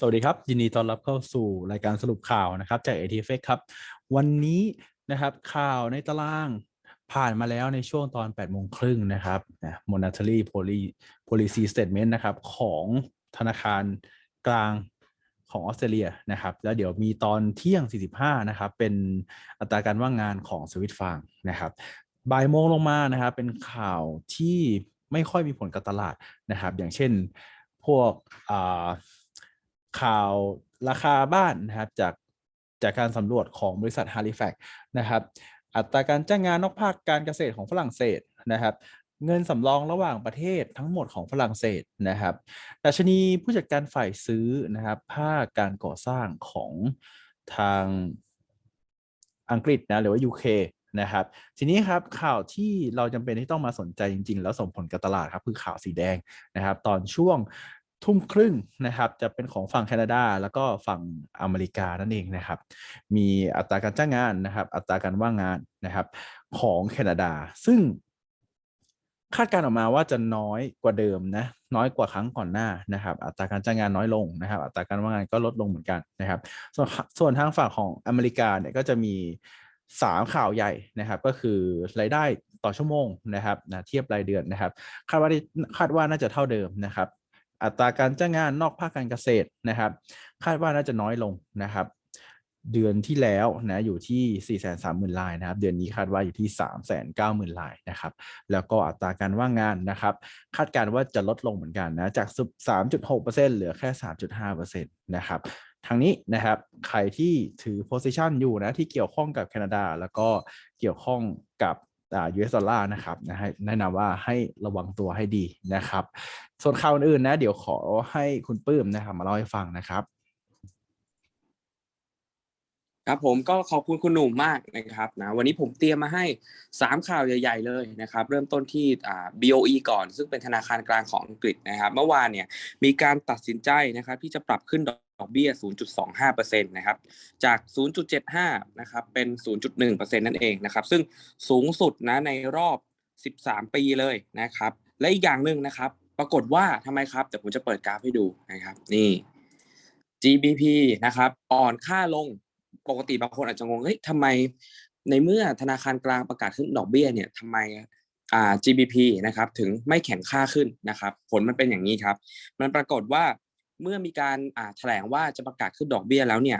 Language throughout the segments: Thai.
สวัสดีครับ ยินดีต้อนรับเข้าสู่รายการสรุปข่าวนะครับจาก a t f ครับ วันนี้นะครับข่าวในตารางผ่านมาแล้วในช่วงตอน8โมงครึ่งนะครับนะ monetary Poli- policy statement นะครับ ของธนาคารกลางของออสเตรเลียนะครับ แล้วเดี๋ยวมีตอนเที่ยง 45 นะครับ เป็นอัตราการว่างงานของสวิตฟางนะครับบ่ายโมงลงมานะครับ เป็นข่าวที่ไม่ค่อยมีผลกับตลาดนะครับ อย่างเช่นพวกอ่า ข่าวราคาบ้านนะครับจากจากการสำรวจของบริษัท Halifax นะครับ อัตราการจ้างงานนอกภาคการเกษตรของฝรั่งเศสนะครับ เงินสำรองระหว่างประเทศทั้งหมดของฝรั่งเศสนะครับดัชนีผู้จัดการฝ่ายซื้อนะครับภาคการก่อสร้างของทางอังกฤษนะหรือว่า UK นะครับ ทีนี้ครับข่าวที่เราจำเป็นที่ต้องมาสนใจจริง ๆ แล้วส่งผลกับตลาดครับคือข่าวสีแดงนะครับ ตอนช่วง ทุ่มครึ่งนะครับจะเป็นของฝั่งแคนาดาแล้วก็ฝั่งอเมริกานั่นเองนะครับ มีอัตราการจ้างงานนะครับ อัตราการว่างงานนะครับ ของแคนาดา ซึ่งคาดการออกมาว่าจะน้อยกว่าเดิมนะน้อยกว่าครั้งก่อนหน้านะครับ อัตราการจ้างงานน้อยลงนะครับ อัตราการว่างงานก็ลดลงเหมือนกันนะครับ ส่วนส่วนทางฝั่งของอเมริกาเนี่ยก็จะมีสามข่าวใหญ่นะครับ ก็คือรายได้ต่อชั่วโมงนะครับนะเทียบรายเดือนนะครับ คาดว่าคาดว่าน่าจะเท่าเดิมนะครับ อัตราการจ้างงานนอกภาคการเกษตรนะครับ คาดว่าน่าจะน้อยลงนะครับ เดือนที่แล้วนะอยู่ที่ 4 3 0 0 0 0รายนะครับ เดือนนี้คาดว่าอยู่ที่ 3 9 0 0 0 0รายนะครับ แล้วก็อัตราการว่างงานนะครับ คาดการณ์ว่าจะลดลงเหมือนกันนะจาก 3.6%เหลือแค่ 3.5%นะครับทางนี้นะครับใครที่ถือ position อยู่นะที่เกี่ยวข้องกับแคนาดา แล้วก็เกี่ยวข้องกับ US ดอลลาร์นะครับนะให้แนะนำว่าให้ระวังตัวให้ดีนะครับ ส่วนข่าวอื่นนะ เดี๋ยวขอให้คุณปื้มนะครับมาเล่าให้ฟังนะครับครับผมก็ขอบคุณคุณหนุ่มมากนะครับนะวันนี้ผมเตรียมมาให้ 3 ข่าวใหญ่ ๆ เลยนะครับ เริ่มต้นที่อ่า BOE ก่อน ซึ่งเป็นธนาคารกลางของอังกฤษนะครับ เมื่อวานเนี่ยมีการตัดสินใจนะครับที่จะปรับขึ้นดอก อกเบี้ย 0.25%นะครับ จาก 0.75 นะครับ เป็น 0.1%นั่นเองนะครับ ซึ่งสูงสุดนะในรอบ 13 ปีเลยนะครับ และอีกอย่างหนึ่งนะครับ ปรากฏว่าทำไมครับ แต่ผมจะเปิดกราฟให้ดูนะครับ นี่ GBP นะครับ อ่อนค่าลง ปกติบางคนอาจจะงง เฮ้ยทำไมในเมื่อธนาคารกลางประกาศขึ้นดอกเบี้ยเนี่ยทำไมอ่า GBP นะครับ ถึงไม่แข็งค่าขึ้นนะครับ ผลมันเป็นอย่างนี้ครับ มันปรากฏว่า เมื่อมีการอ่าแถลงว่าจะประกาศขึ้นดอกเบี้ยแล้วเนี่ย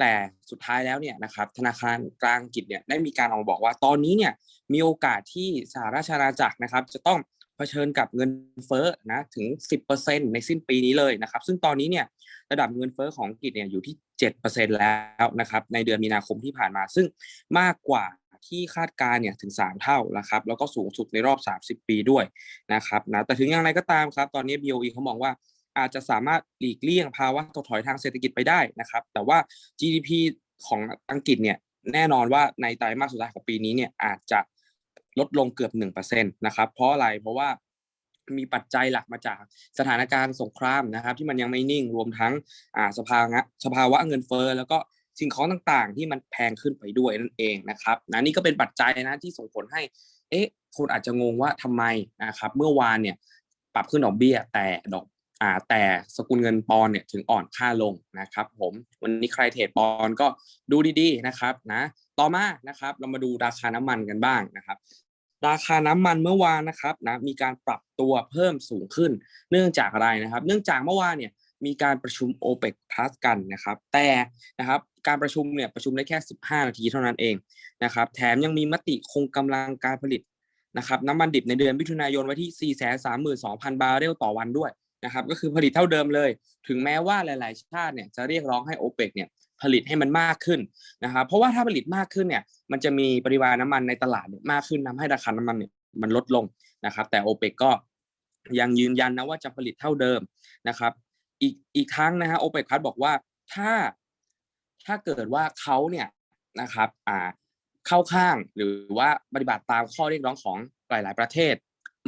แต่สุดท้ายแล้วเนี่ยนะครับธนาคารกลางอังกฤษเนี่ยได้มีการออกมาบอกว่าตอนนี้เนี่ยมีโอกาสที่สหราชอาณาจักรนะครับ จะต้องเผชิญกับเงินเฟ้อนะถึง 10%ในสิ้นปีนี้เลยนะครับ ซึ่งตอนนี้เนี่ยระดับเงินเฟ้อของอังกฤษเนี่ยอยู่ที่ 7%แล้วนะครับในเดือนมีนาคมที่ผ่านมา ซึ่งมากกว่าที่คาดการณ์เนี่ยถึง 3 เท่านะครับแล้วก็สูงสุดในรอบ 30 ปีด้วยนะครับนะแต่ถึงอย่างไรก็ตามครับ ตอนนี้ BOE เขามองว่า อาจจะสามารถหลีกเลี่ยงภาวะถดถอยทางเศรษฐกิจไปได้นะครับ แต่ว่า GDP ของอังกฤษเนี่ยแน่นอนว่าในไตรมาสสุดท้ายของปีนี้เนี่ยอาจจะลดลงเกือบ1%นะครับเพราะอะไรเพราะว่ามีปัจจัยหลักมาจากสถานการณ์สงครามนะครับ ที่มันยังไม่นิ่งรวมทั้งอ่าสภาวะสภาวะเงินเฟ้อแล้วก็สิ่งของต่างๆ ที่มันแพงขึ้นไปด้วยนั่นเองนะครับนะนี่ก็เป็นปัจจัยนะที่ส่งผลให้ เอ๊ะ คนอาจจะงงว่าทำไมนะครับ เมื่อวานเนี่ยปรับขึ้นดอกเบี้ย แต่ดอก อ่าแต่สกุลเงินปอนเนี่ยถึงอ่อนค่าลงนะครับผมวันนี้ใครเทรดปอนก็ดูดีๆนะครับนะต่อมานะครับเรามาดูราคาน้ำมันกันบ้างนะครับ ราคาน้ำมันเมื่อวานนะครับนะมีการปรับตัวเพิ่มสูงขึ้น เนื่องจากอะไรนะครับ เนื่องจากเมื่อวานเนี่ยมีการประชุม o p e ป Plus กันนะครับ แต่นะครับการประชุมเนี่ยประชุมได้แค่ 15 นาทีเท่านั้นเองนะครับ แถมยังมีมติคงกำลังการผลิตนะครับน้ำมันดิบในเดือนมิถุนายนไว้ที่ 432,000 บาร์เรลต่อวันด้วย นะครับก็คือผลิตเท่าเดิมเลย ถึงแม้ว่าหลาย ๆ ชาติเนี่ยจะเรียกร้องให้ o p e ปกเนี่ยผลิตให้มันมากขึ้นนะครับเพราะว่าถ้าผลิตมากขึ้นเนี่ยมันจะมีปริมาณน้ำมันในตลาดเนี่ยมากขึ้นทำให้ราคาน้ำมันเนี่ยมันลดลงนะครับ แต่ o p e ปกก็ยังยืนยันนะว่าจะผลิตเท่าเดิมนะครับ อีกอีกครั้งนะฮะ o p e ปกพับอกว่าถ้าถ้าเกิดว่าเขาเนี่ยนะครับอ่าเข้าข้างหรือว่าปฏิบัติตามข้อเรียกร้องของหลาย ๆ ประเทศ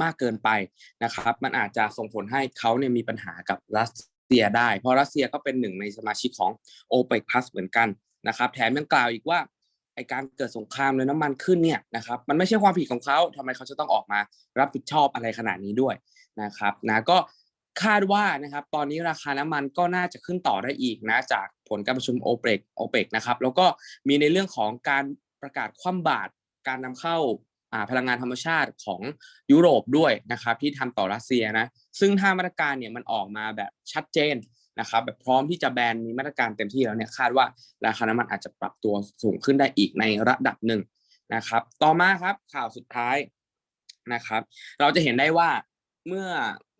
มากเกินไปนะครับ มันอาจจะส่งผลให้เขาเนี่ยมีปัญหากับรัสเซียได้ เพราะรัสเซียก็เป็นหนึ่งในสมาชิกของ o p e ป Plus เหมือนกันนะครับ แถมยังกล่าวอีกว่าไอการเกิดสงครามเลยน้ำมันขึ้นเนี่ยนะครับมันไม่ใช่ความผิดของเขาทำไมเขาจะต้องออกมารับผิดชอบอะไรขนาดนี้ด้วยนะครับนะก็คาดว่านะครับตอนนี้ราคาน้ำมันก็น่าจะขึ้นต่อได้อีกนะจากผลการประชุมโอเปกโอเปกนะครับแล้วก็มีในเรื่องของการประกาศคว่ำบาตรการนำเข้า พลังงานธรรมชาติของยุโรปด้วยนะครับที่ทำต่อรัสเซียนะซึ่งถ้ามาตรการเนี่ยมันออกมาแบบชัดเจนนะครับแบบพร้อมที่จะแบนมีมาตรการเต็มที่แล้วเนี่ยคาดว่าราคาน้ำมันอาจจะปรับตัวสูงขึ้นได้อีกในระดับหนึ่งนะครับต่อมาครับข่าวสุดท้ายนะครับเราจะเห็นได้ว่าเมื่อ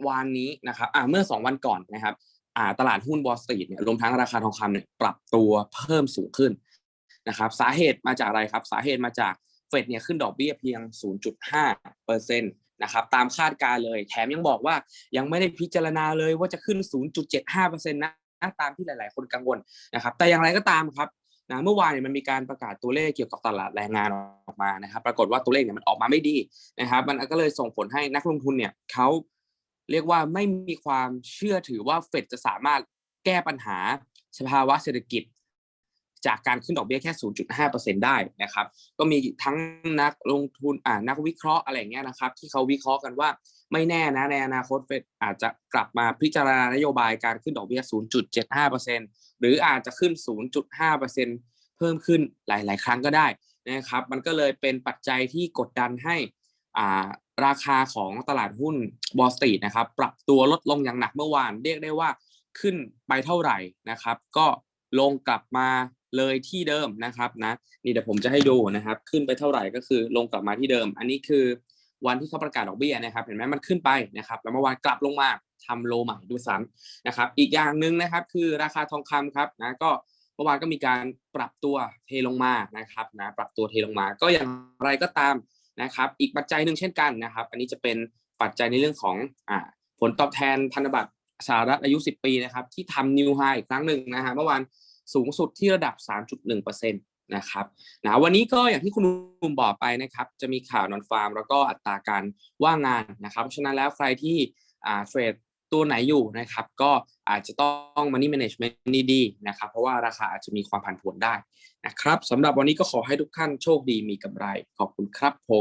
วานนี้นะครับอ่าเมื่อสองวันก่อนนะครับอ่าตลาดหุ้น Wall Street เนี่ยรวมทั้งราคาทองคำเนี่ยปรับตัวเพิ่มสูงขึ้นนะครับสาเหตุมาจากอะไรครับสาเหตุมาจาก เฟดเนี่ยขึ้นดอกเบี้ยเพียง 0.5เปอร์เซ็นต์นะครับตามคาดการเลย แถมยังบอกว่ายังไม่ได้พิจารณาเลยว่าจะขึ้น 0.75เปอร์เซ็นต์นะตามที่หลาย ๆ คนกังวลนะครับ แต่อย่างไรก็ตามครับนะเมื่อวานเนี่ยมันมีการประกาศตัวเลขเกี่ยวกับตลาดแรงงานออกมานะครับ ปรากฏว่าตัวเลขเนี่ยมันออกมาไม่ดีนะครับ มันก็เลยส่งผลให้นักลงทุนเนี่ยเขาเรียกว่าไม่มีความเชื่อถือว่าเฟดจะสามารถแก้ปัญหาสภาวะเศรษฐกิจ จากการขึ้นดอกเบี้ยแค่ 0.5%ได้นะครับ ก็มีทั้งนักลงทุนอ่านักวิเคราะห์อะไรเงี้ยนะครับ ที่เขาวิเคราะห์กันว่าไม่แน่นะในอนาคตเฟดอาจจะกลับมาพิจารณานโยบายการขึ้นดอกเบี้ย 0.75%หรืออาจจะขึ้น 0.5%เพิ่มขึ้นหลาย ๆ ครั้งก็ได้นะครับ มันก็เลยเป็นปัจจัยที่กดดันให้อ่าราคาของตลาดหุ้น Wall Street นะครับ ปรับตัวลดลงอย่างหนักเมื่อวาน เรียกได้ว่าขึ้นไปเท่าไหร่นะครับ ก็ ลงกลับมาเลยที่เดิมนะครับนะนี่เดี๋ยวผมจะให้ดูนะครับ ขึ้นไปเท่าไหร่ก็คือลงกลับมาที่เดิม อันนี้คือวันที่เขาประกาศดอกเบี้ยนะครับ เห็นไหมมันขึ้นไปนะครับ แล้วเมื่อวานกลับลงมาทำโลใหม่ด้วยซ้ำนะครับ อีกอย่างหนึ่งนะครับ คือราคาทองคำครับนะก็เมื่อวานก็มีการปรับตัวเทลงมานะครับนะปรับตัวเทลงมา ก็อย่างไรก็ตามนะครับ อีกปัจจัยหนึ่งเช่นกันนะครับ อันนี้จะเป็นปัจจัยในเรื่องของอ่าผลตอบแทนพันธบัตร สหรัฐอายุ 10 ปีนะครับที่ทำนิวไฮอีกครั้งหนึ่งนะฮะเมื่อวานสูงสุดที่ระดับ 3.1%นะครับนะวันนี้ก็อย่างที่คุณลุมบอกไปนะครับ จะมีข่าวนอนฟาร์ม แล้วก็อัตราการว่างงานนะครับ เพราะฉะนั้นแล้วใครที่เทรดตัวไหนอยู่นะครับ ก็อาจจะต้อง money management ดีๆนะครับ เพราะว่าราคาอาจจะมีความผันผวนได้นะครับสำหรับวันนี้ก็ขอให้ทุกท่านโชคดีมีกำไร ขอบคุณครับผม